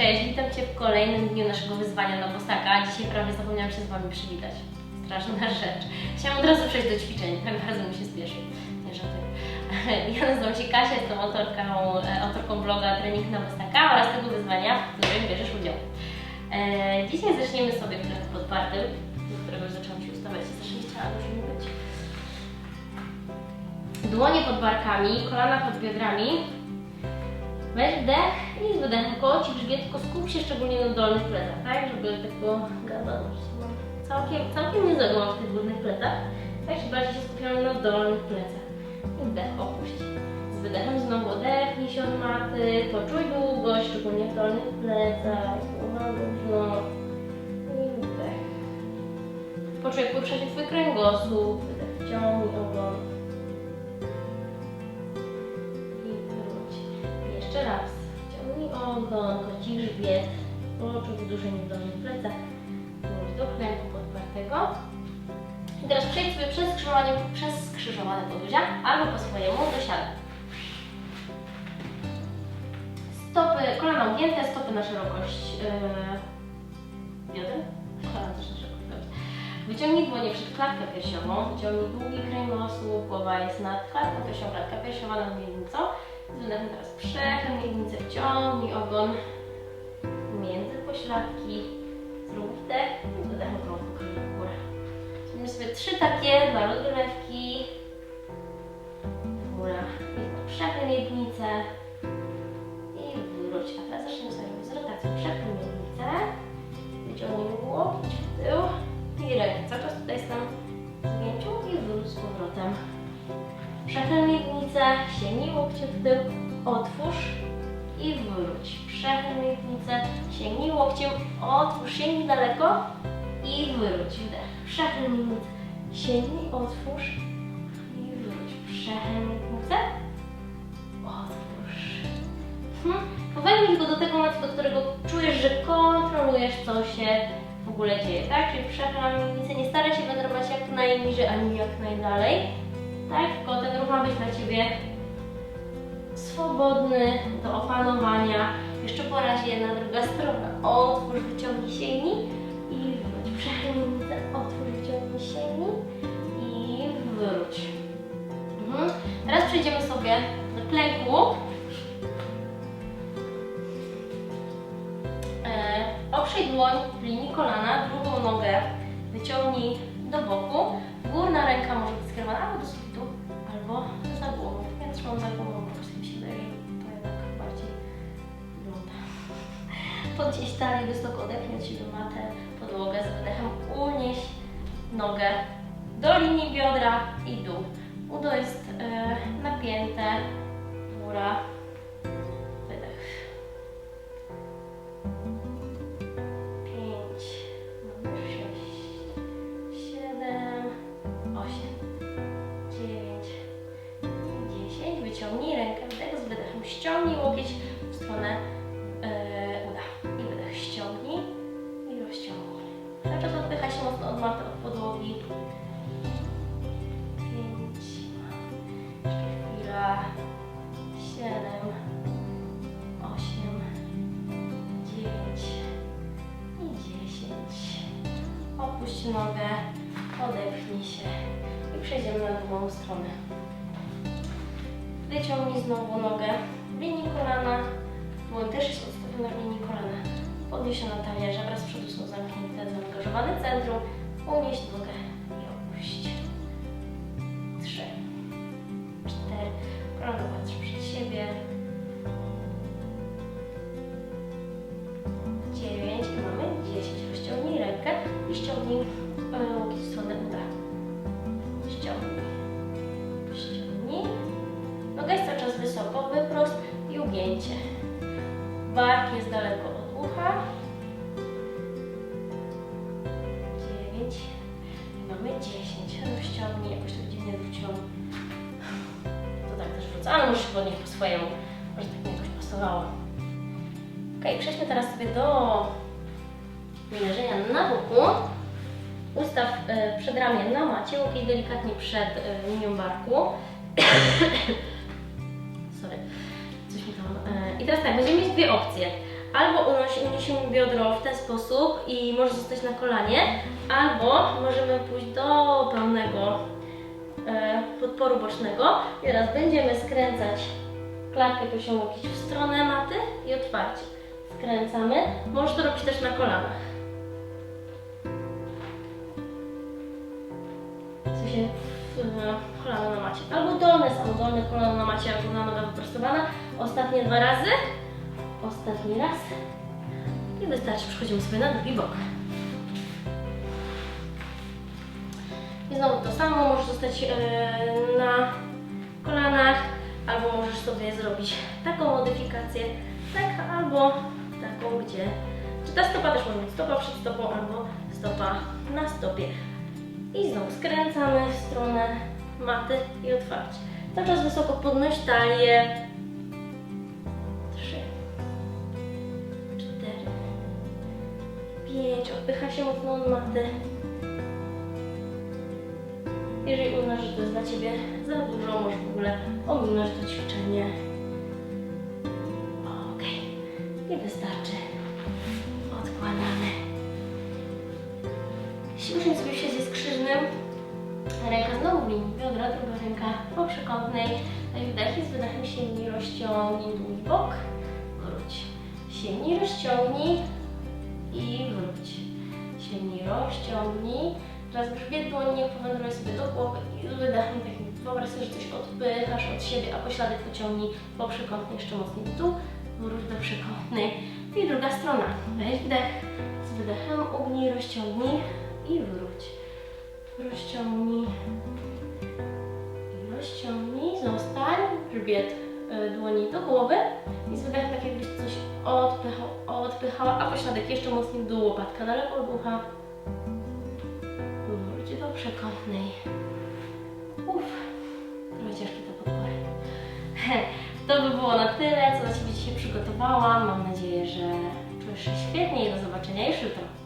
Cześć, witam Cię w kolejnym dniu naszego wyzwania na Bosaka. Dzisiaj prawie zapomniałam się z Wami przywitać. Straszna rzecz. Chciałam od razu przejść do ćwiczeń, tak bardzo mi się spieszy. Nie żartuję. Ja nazywam się Kasia, jestem autorką, e, autorką bloga Trening na Bosaka oraz tego wyzwania, w którym bierzesz udział. E, dzisiaj zaczniemy sobie klep podpartym, do którego już zaczęłam się ustawiać. Strasznie chciałam już być. Dłonie pod barkami, kolana pod biodrami, Weź wdech i z wydechem koci grzbiet, tylko skup się szczególnie na dolnych plecach, tak? Żeby tego gada całkiem, całkiem niezłego mam w tych górnych plecach. Tak, żeby bardziej się skupiamy na dolnych plecach. I wdech opuść. Z wydechem znowu odepnij się od maty, poczuj długość, szczególnie w dolnych plecach. Luźno. I wdech. Poczuj jak się Twój kręgosłup. Wydech wciągnij Jeszcze raz. Ciągnij ogon, koci grzbiet. Poczuj uduszenie w dolnych plecach. Do kręgu podpartego. I teraz przejdź sobie przez skrzyżowanie, przez skrzyżowane podwózia albo po swojemu do. Stopy, kolana ugięte, stopy na szerokość yy, bioder. Kolana też na szerokość bioder. Wyciągnij dłonie przed klatkę piersiową, wyciągnij długi kręgosłup, głowa jest nad klatką piersiową, klatka piersiowa nad miednicą. Wydechem teraz przechyl miednicę, wciągnij ogon między pośladki, zrób wdech wydechem krąg pokryj w górę. Zrobimy sobie trzy takie dla rozgrywki. Góra. I przechyl miednicę i wróć. A teraz zaczniemy sobie robić z rotacją. Przechyl miednicę, wyciągnij łokieć w tył i rękę. Cały czas tutaj jestem w zgięciu i wróć z powrotem. Przechyl miednicę, sięgnij łokcie w tył, otwórz i wróć. Przechyl miednicę, sięgnij łokciem, otwórz, sięgnij daleko i wróć. Wdech. Przechyl miednicę, sięgnij, otwórz i wróć. Przechyl miednicę, otwórz. Hmm. Powoli tylko do tego momentu, do którego czujesz, że kontrolujesz, co się w ogóle dzieje, tak? Czyli przechylam miednicę, nie staraj się wędrować jak najniżej, ani jak najdalej, tak? Tylko ten ruch ma być dla Ciebie swobodny do opanowania. Jeszcze po raz jedna, druga strona. Otwórz, wyciągnij sięgnij i wróć. Przechyl otwórz, wyciągnij sięgnij i wróć. Mhm. Teraz przejdziemy sobie do klęku. E, Oprzyj dłoń w linii kolana, drugą nogę wyciągnij do boku. Górna ręka może być skierowana albo do głową. Ja trzymam za głową, po prostu mi się wydaje, to jednak bardziej wygląda. Podnieś talię wysoko, odepnij do matę, podłogę z wydechem. Unieś nogę do linii biodra i dół. Udo jest e, napięte, góra, Nogę, odepchnij się i przejdziemy na drugą stronę. Wyciągnij znowu nogę linii kolana. Dłoń też jest odstawiona w linii kolana. Podnieś się na talierze, wraz z przodu są zamknięte, zaangażowane centrum. Unieś nogę e, w stronę uda. Ściągnij. Ściągnij. Noga jest cały czas wysoko, wyprost i ugięcie. Bark jest daleko od ucha. Dziewięć. I mamy dziesięć. Rozciągnij, jakoś tak dziwnie wróciłam. To tak też wrócę, ale muszę podnieść po swojemu. Może tak mi jakoś pasowało. Ok, przejdźmy teraz sobie do leżenia na boku. Ustaw e, przedramię na macie, łokieć delikatnie przed e, linią barku. Sorry, coś mi tam. E, I teraz tak, będziemy mieć dwie opcje. Albo uniesiemy biodro w ten sposób i może zostać na kolanie, albo możemy pójść do pełnego podporu bocznego. I teraz będziemy skręcać klatkę piersiową w stronę maty i otwarcie. Skręcamy. Możesz to robić też na kolanach. Sensie w, kolano na macie. Albo dolne, albo dolne kolano na macie, albo na noga wyprostowana. Ostatnie dwa razy. Ostatni raz. I wystarczy. Przechodzimy sobie na drugi bok. I znowu to samo. Możesz zostać e, na kolanach, albo możesz sobie zrobić taką modyfikację, tak, albo taką, gdzie czy ta stopa też może być stopa przed stopą, albo stopa na stopie. I znowu skręcamy w stronę maty i otwarcie. Cały czas wysoko podnoś talię. Trzy, cztery, pięć. Odpycha się mocno od maty. Jeżeli uznasz, że to jest dla Ciebie za dużo, możesz w ogóle ominąć to ćwiczenie. Ok. I wystarczy. Odkładamy. Usiądź sobie w siedzie skrzyżnym. Ręka znowu w linii biodra, druga ręka po przekątnej. Wdech i z wydechem sięgnij, rozciągnij dół i bok. Wróć. Sięgnij, rozciągnij i wróć. Sięgnij, rozciągnij. Teraz grzbiet dłoni powędruje sobie do głowy i wydechem takim wyobraź sobie, że coś odpychasz od siebie, a pośladek pociągnij po przekątnej jeszcze mocniej w dół. Wróć do przekątnej. I druga strona. Weź wdech. Z wydechem ugnij, rozciągnij i wróć. Rozciągnij. Rozciągnij. Zostań. Grzbiet dłoni do głowy. I z wydechem tak jakbyś coś odpychał, odpychała, a pośladek jeszcze mocniej dół, łopatka daleko od ucha. Wróć do przekątnej. Uff, trochę ciężkie te podpory. To by było na tyle, co dla Ciebie dzisiaj przygotowałam. Mam nadzieję, że czujesz się świetnie i do zobaczenia już jutro.